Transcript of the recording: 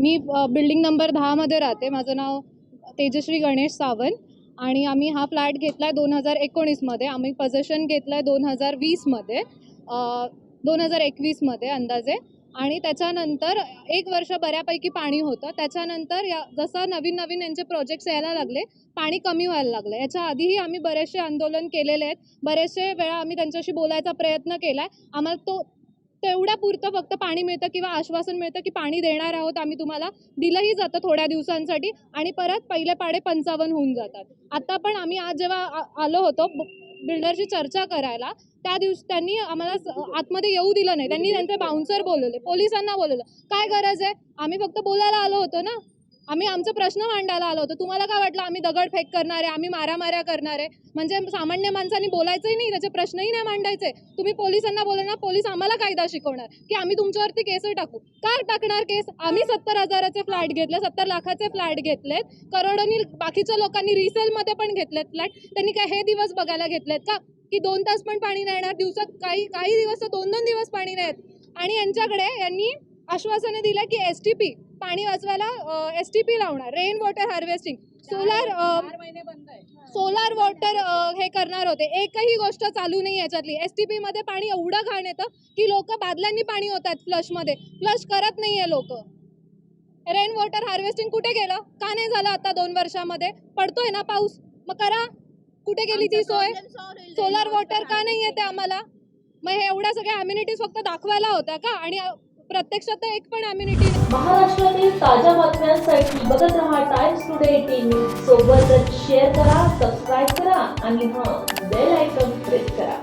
मी building number दहामध्ये राहते. माझं नाव तेजश्री गणेश सावंत. आणि आम्ही हा फ्लॅट घेतला आहे दोन हजार एकोणीसमध्ये. आम्ही पजेशन घेतलं आहे दोन हजार वीसमध्ये. दोन हजार एकवीसमध्ये अंदाजे. आणि त्याच्यानंतर एक वर्ष बऱ्यापैकी पाणी होतं. त्याच्यानंतर या जसं नवीन नवीन यांचे प्रोजेक्ट्स यायला लागले पाणी कमी व्हायला लागलं. याच्या आधीही आम्ही बरेचसे आंदोलन केलेले आहेत. बरेचसे वेळा आम्ही त्यांच्याशी बोलायचा प्रयत्न केला आहे आम्हाला तो तेवढ्या पुरतं फक्त पाणी मिळतं किंवा आश्वासन मिळतं की पाणी देणार आहोत आम्ही तुम्हाला. दिलंही जातं थोड्या दिवसांसाठी आणि परत पहिले पाडे पंचावन्न होऊन जातात. आता पण आम्ही आज जेव्हा आलो होतो बिल्डरशी चर्चा करायला त्या दिवशी त्यांनी आम्हाला आतमध्ये येऊ दिलं नाही. त्यांनी त्यांचे बाउन्सर बोलवले पोलिसांना बोलवलं. काय गरज आहे? आम्ही फक्त बोलायला आलो होतो ना. आम्ही आमचा प्रश्न मांडायला आलो होतो. तुम्हाला काय वाटलं? आम्ही दगडफेक करणार आहे आम्ही मारामाऱ्या करणार. आहे म्हणजे सामान्य माणसांनी बोलायचंही नाही त्याचे प्रश्नही नाही मांडायचे. तुम्ही पोलिसांना बोलणार पोलीस आम्हाला कायदा शिकवणार की आम्ही तुमच्यावरती केस टाकू. का टाकणार केस? आम्ही सत्तर हजाराचे फ्लॅट घेतले सत्तर लाखाचे फ्लॅट घेतलेत. करोडोनी बाकीच्या लोकांनी रिसेलमध्ये पण घेतलेत फ्लॅट. त्यांनी काय हे दिवस बघायला घेतलेत का? की दोन तास पण पाणी नाही येणार दिवसात काही काही दिवस तर दोन दोन दिवस पाणी नाहीत आणि यांच्याकडे यांनी आश्वासने दिलं की एस टी पी पाणी वाचवायला एस टी पी लावणार. Rain water harvesting solar solar water हे करणार होते. एकही गोष्ट चालू नाही याच्यातली. एस टी मध्ये पाणी एवढं घाण येतं की लोक बादल्यांनी पाणी होतात फ्लशमध्ये फ्लश करत नाहीये लोक. रेन वॉटर हार्वेस्टिंग कुठे गेलं? का नाही झालं आता दोन वर्षामध्ये? पडतोय ना पाऊस? मग करा. कुठे गेली ती सोय? सोलार वॉटर का नाही येते आम्हाला? मग हे एवढ्या सगळ्या अम्युनिटीज फक्त दाखवायला होत्या का? आणि प्रत्यक्षात एक पण अम्युनिटी महाराष्ट्रातील ताज्या बातम्यांसाठी बघत रहा टाइम्स टुडे टीव्ही सोबतच शेअर करा सबस्क्राईब करा आणि हा बेल आयकॉन प्रेस करा.